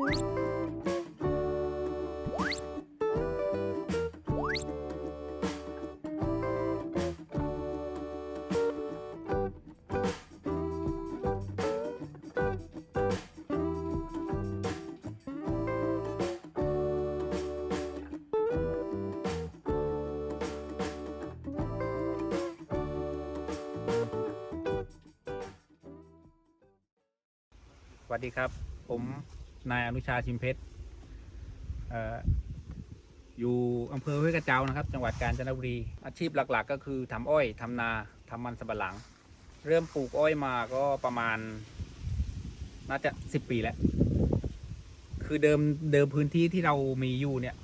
สวัสดีครับ ผม นายอนุชาชิมเพชรอยู่อำเภอห้วยกระเจ้านะครับ จังหวัดกาญจนบุรี อาชีพหลักๆ ก็คือทำอ้อยทำนาทำมันสำปะหลัง เริ่มปลูกอ้อยมาก็ประมาณ น่าจะสิบปีแล้ว คือเดิมเดิมพื้นที่ที่เรามีอยู่เนี่ย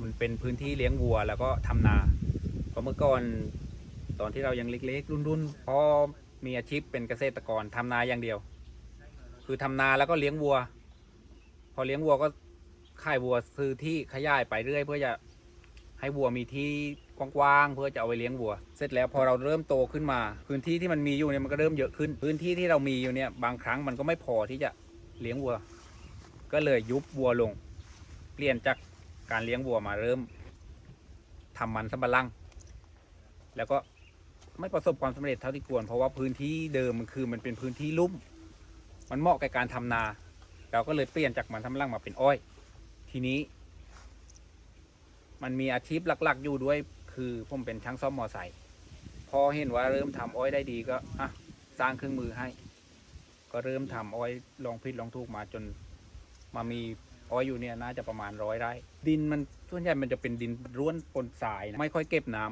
มันเป็นพื้นที่เลี้ยงวัว แล้วก็ทำนาเพราะเมื่อก่อนตอนที่เรายังเล็ก ๆ รุ่นๆพ่อมีอาชีพเป็นเกษตรกรทำนาอย่างเดียว คือทำนาแล้วก็เลี้ยงวัว อเลี้ยงวัวก็ค่ายวัวซื้อที่ขยายไปเรื่อย เพื่อจะให้วัวมีที่กว้างๆเพื่อจะเอาไปเลี้ยงวัว เสร็จแล้วพอเราเริ่มโตขึ้นมา พื้นที่ที่มันมีอยู่เนี่ยมันก็เริ่มเยอะขึ้น พื้นที่ที่เรามีอยู่เนี่ยบางครั้งมันก็ไม่พอที่จะเลี้ยงวัว ก็เลยยุบวัวลง เปลี่ยนจากการเลี้ยงวัวมาเริ่มทำมันสำปะหลังแล้วก็ไม่ประสบความสำเร็จเท่าที่ควรเพราะว่าพื้นที่เดิมมันคือมันเป็นพื้นที่ลุ่ม มันเหมาะกับการทำนา เราก็เลยเปลี่ยนจากมันทำลังมาเป็นอ้อย ทีนี้ มันมีอาชีพหลัก ๆ อยู่ด้วย คือผมเป็นช่างซ่อมมอไซค์พอเห็นว่าเริ่มทำอ้อยได้ดีก็อะสร้างเครื่องมือให้ ก็เริ่มทำอ้อยลองผิดลองถูกมาจน มามีอ้อยอยู่เนี่ยน่าจะประมาณร้อยไร่ ดินมันส่วนใหญ่มันจะเป็นดินร่วนปนทรายนะไม่ค่อยเก็บน้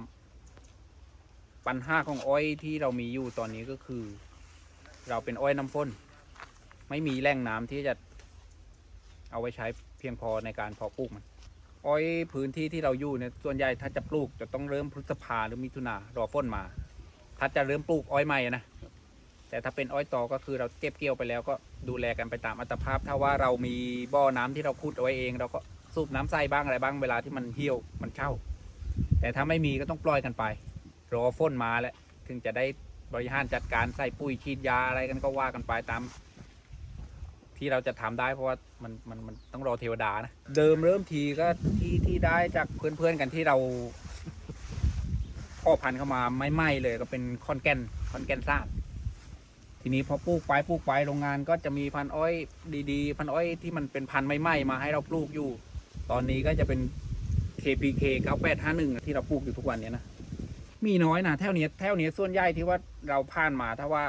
ำปัญหาของอ้อยที่เรามีอยู่ตอนนี้ก็คือ เราเป็นอ้อยน้ำฝนไม่มีแหล่งน้ำที่จะ เอาไว้ใช้เพียงพอในการเพาะปลูกมันอ้อยพื้นที่ที่เราอยู่เนี่ยส่วนใหญ่ถ้าจะปลูกจะต้องเริ่มพฤษภาหรือมิถุนารอฝนมา ถ้าจะเริ่มปลูกอ้อยใหม่นะแต่ถ้าเป็นอ้อยตอก็คือเราเก็บเกี่ยวไปแล้วก็ดูแลกันไปตามอัตภาพ ถ้าว่าเรามีบ่อน้ำที่เราขุดเอาไว้เอง เราก็สูบน้ำใส่บ้างอะไรบ้างเวลาที่มันเหี่ยวมันเช่า แต่ถ้าไม่มีก็ต้องปล่อยกันไป รอฝนมาแล้วถึงจะได้บริหารจัดการใส่ปุ๋ยฉีดยาอะไรกันก็ว่ากันไปตาม ที่เราจะทำได้เพราะว่ามันมันมันต้องรอเทวดานะเดิมเริ่มทีก็ที่ที่ได้จากเพื่อนๆกันที่เราพ่อพันธุ์เข้ามาไม่ไหม้เลยก็เป็นคอนแกนคอนแกนซาดทีนี้พอปลูกไปปลูกไปโรงงานก็จะมีพันธุ์อ้อยดีๆ พันธุ์อ้อยที่มันเป็นพันธุ์ไม่ไหม้มาให้เราปลูกอยู่ ตอนนี้ก็จะเป็น KPK 9851ที่เราปลูกอยู่ทุกวันเนี้ยนะมีน้อยนะแถวเนี้ยแถวเนี้ยส่วนใหญ่ที่ว่าเราผ่านมาถ้าว่า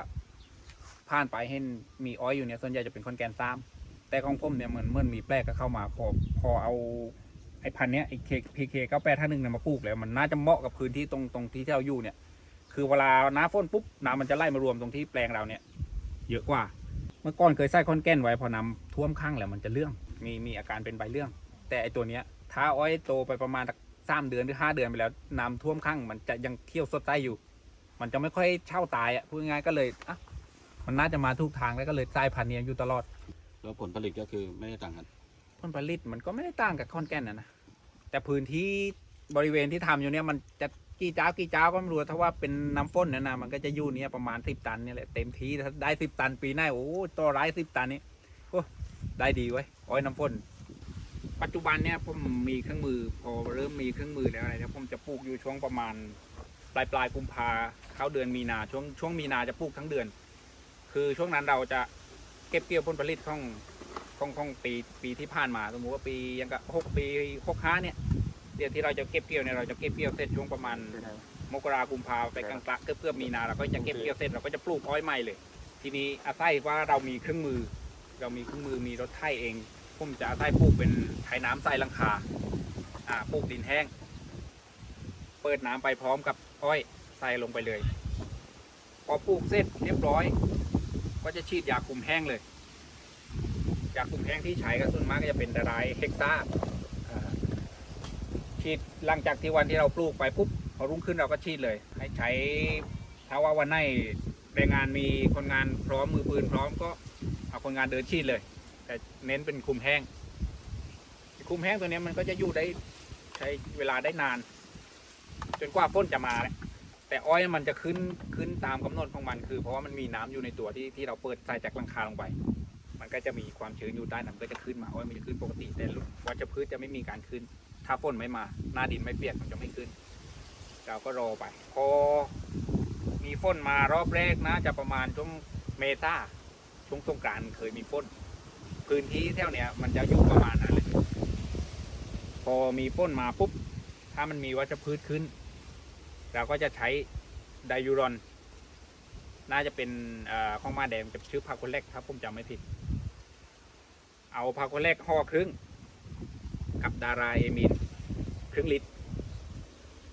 ผ่านไปเห็นมีอ้อยอยู่เนี่ยส่วนใหญ่จะเป็นคอนแกนซ้ำแต่ของผมเนี่ยเหมือนเหมือนมีแปลกก็เข้ามาพอพอเอาไอ้พันธุ์เนี้ยไอ้เคพีเคเก้าแปดห้าหนึ่งเนี่ยมาปลูกแล้วมันน่าจะเหมาะกับพื้นที่ตรงตรงที่ที่เราอยู่เนี่ย คือเวลาน้าฝนปุ๊บน้ำมันจะไล่มารวมตรงที่แปลงเราเนี่ยเยอะกว่า เมื่อก่อนเคยใส่คอนแกนไว้พอน้ำท่วมข้างแล้วมันจะเลื่องมีมีอาการเป็นใบเลื่อง แต่ไอ้ตัวเนี้ยถ้าอ้อยโตไปประมาณสามเดือนหรือห้าเดือนไปแล้วน้ำท่วมข้างมันจะยังเที่ยวสดใสอยู่ มันจะไม่ค่อยเช่าตายอะพูดง่ายก็เลยอะ มันน่าจะมาทุกทางแล้วก็เลยใต้พันธุ์เนี้ยอยู่ตลอด แล้วผลผลิตก็คือไม่ได้ต่างกัน ผลผลิตมันก็ไม่ได้ต่างกับคอนแก่นนะนะแต่พื้นที่บริเวณที่ทำอยู่เนี่ยมันจะกี่เจ้ากี่เจ้าก็ไม่รู้ถ้าว่าเป็นน้ำฝนเนี่ยนะมันก็จะอยู่เนี่ยประมาณสิบตันเนี่ยแหละเต็มที่ถ้าได้สิบตันปีหน้าโอ้ตัวร้ายสิบตันนี่โอ้ได้ดีไว้ยอ้อยน้ำฝนปัจจุบันเนี่ยผมมีเครื่องมือ พอเริ่มมีเครื่องมือแล้วอะไรเนี่ยผมจะปลูกอยู่ช่วงประมาณ ปลายปลายกุมภาเข้าเดือนมีนาช่วงช่วงมีนาจะปลูกทั้งเดือน คือช่วงนั้นเราจะเก็บเกี่ยวผลผลิตของของของปีปีที่ผ่านมาสมมติว่าปียังกับหกปีหกห้าเนี่ยเดี๋ยวที่เราจะเก็บเกี่ยวเนี่ยเราจะเก็บเกี่ยวเสร็จช่วงประมาณมกรากุมภาไปกลางๆเกือบเกือบมีนาเราก็จะเก็บเกี่ยวเสร็จเราก็จะปลูกอ้อยใหม่เลย ทีนี้อาศัยว่าเรามีเครื่องมือ เรามีเครื่องมือมีรถไถเองผมจะอาศัยปลูกเป็นไถน้ำใส่หลังคาอ่าปลูกดินแห้ง เปิดน้ำไปพร้อมกับอ้อยใส่ลงไปเลย พอปลูกเสร็จเรียบร้อย ก็จะฉีดยาคุมแห้งเลย ยาคุมแห้งที่ใช้ก็ส่วนมากก็จะเป็นดารายเฮกซ่าฉีดหลังจากที่วันที่เราปลูกไปปุ๊บพอรุ่งขึ้นเราก็ฉีดเลย ให้ใช้ถ้าว่าวันไหนแรงงานมีคนงานพร้อมมือปืนพร้อมก็เอาคนงานเดินฉีดเลย แต่เน้นเป็นคุมแห้ง คุมแห้งตัวนี้มันก็จะอยู่ได้ใช้เวลาได้นาน จนกว่าฝนจะมาแหละ แต่อ้อยมันจะขึ้นขึ้นตามกำหนดของมันคือ เพราะว่ามันมีน้ำอยู่ในตัวที่ที่เราเปิดใส่จากหลังคาลงไป มันก็จะมีความชื้นอยู่ใต้น้ำก็จะขึ้นมาอ้อยมันจะขึ้นปกติแต่วัชพืชจะไม่มีการขึ้น ถ้าฝนไม่มา หน้าดินไม่เปียกมันจะไม่ขึ้น เราก็รอไป พอมีฝนมารอบแรกนะจะประมาณช่วงเมษาช่วงสงกานต์เคยมีฝนพื้นที่แถวเนี้ยมันจะอยู่ประมาณนั้นเลยพอมีฝนมาปุ๊บถ้ามันมีวัชพืชขึ้น เราก็จะใช้ไดยูรอน น่าจะเป็นข้องมาแดงจะชื่อพาโคเล็กครับผมจำไม่ผิด เอาพาโคเล็กห่อครึ่ง กับดาราเอมินครึ่งลิตร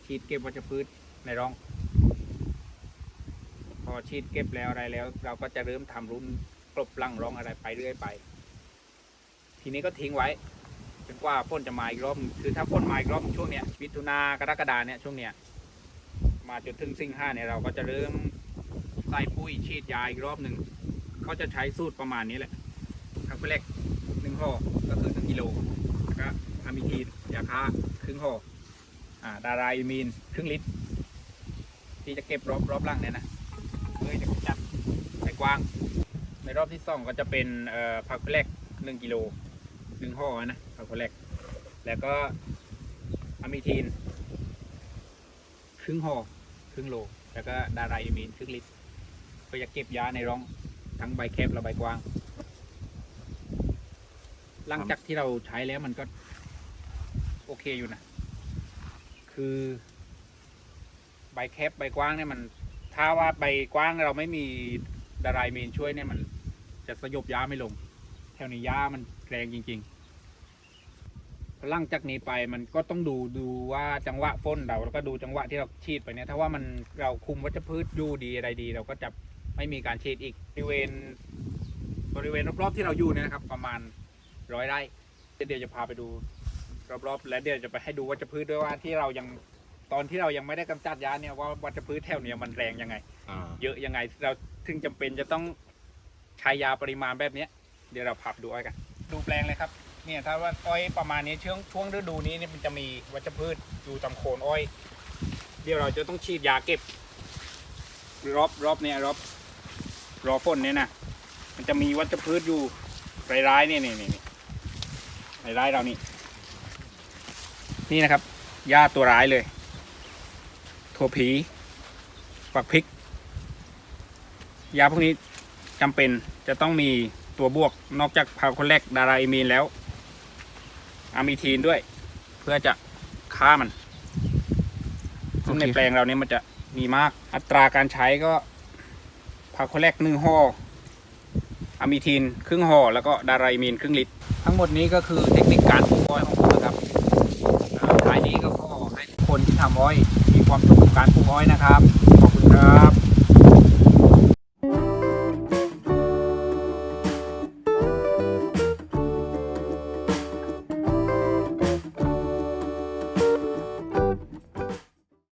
ฉีดเก็บวัชพืชในร่อง พอฉีดเก็บแล้วอะไรแล้ว เราก็จะเริ่มทำรุ่นกลบลังร่องอะไรไปเรื่อยไป ทีนี้ก็ทิ้งไว้จนกว่าฝนจะมาอีกรอบ คือถ้าฝนมาอีกรอบช่วงเนี้ยมิถุนากรกฎาเนี่ยช่วงเนี้ย มาจนถึงสิงห้าเนี่ยเราก็จะเริ่มใส่ปุ๋ยฉีดยาอีกรอบหนึ่งเขาจะใช้สูตรประมาณนี้แหละครั้งแรกหนึ่งห่อก็คือหนึ่งกิโลแล้วก็อะมิทีนยาฆ่าครึ่งห่ออ่าดารายมีนครึ่งลิตร ที่จะเก็บรอบรอบล่างเนี่ยนะเพื่อจะจัดไปกว้าง ในรอบที่สองก็จะเป็นเอ่อผักแรกหนึ่งกิโลหนึ่งห่อนะผักแรกแล้วก็อะมิทีนครึ่งห่อ ครึ่งโล แล้วก็ดารายมีนครึ่งลิตรเพื่อจะเก็บยาในร่องทั้งใบแคบและใบกว้าง หลังจากที่เราใช้แล้วมันก็ โอเคอยู่นะ คือ ใบแคบใบกว้างเนี่ยมัน ถ้าว่าใบกว้างเราไม่มีดารายมีนช่วยเนี่ยมัน จะสยบยาไม่ลง แถวนี้ยามันแรงจริง ๆ หลังจากนี้ไปมันก็ต้องดูดูว่าจังหวะฝนเราแล้วก็ดูจังหวะที่เราฉีดไปเนี่ยถ้าว่ามันเราคุมวัชพืชอยู่ดีอะไรดี เราก็จะไม่มีการฉีดอีกบริเวณ บริเวณรอบๆที่เราอยู่เนี่ยนะครับ ประมาณร้อยไร่เดี๋ยวจะพาไปดูรอบๆและเดี๋ยวจะไปให้ดูวัชพืชด้วยว่าที่เรายังตอนที่เรายังไม่ได้กำจัดยาเนี่ยว่าวัชพืชแถวเนี้ยมันแรงยังไงอ่าเยอะยังไงเราถึงจำเป็นจะต้องใช้ยาปริมาณแบบเนี้ย เดี๋ยวเราพับดูอ้อยกัน ดูแปลงเลยครับ เนี่ยถ้าว่าอ้อยประมาณนี้ช่วงช่วงฤดูนี้เนี่ยมันจะมีวัชพืชอยู่ตามโคนอ้อย เดี๋ยวเราจะต้องฉีดยาเก็บ รอบรอบเนี้ยรอบรอฝนเนี่ยนะมันจะมีวัชพืชอยู่ร้ายๆเนี่ยนี่นี่นี่ร้ายๆเรานี่นี่นะครับหญ้าตัวร้ายเลยถั่วผีฝักพริกยาพวกนี้จำเป็นจะต้องมีตัวบวกนอกจากพาโคแลกดาราอิมีนแล้ว อะมิทีนด้วย เพื่อจะฆ่ามัน ซึ่งในโอเค แปลงเราเนี่ยมันจะมีมาก อัตราการใช้ก็พาโคแลกหนึ่งห่ออะมิทีนครึ่งห่อแล้วก็ดาราอิมีนครึ่งลิตร ทั้งหมดนี้ก็คือเทคนิคการปลูกอ้อยของผมนะครับอ่าท้ายนี้ก็ขอให้ทุกคนที่ทำอ้อย มีความสุขกับการปลูกอ้อยนะครับ ขอบคุณครับ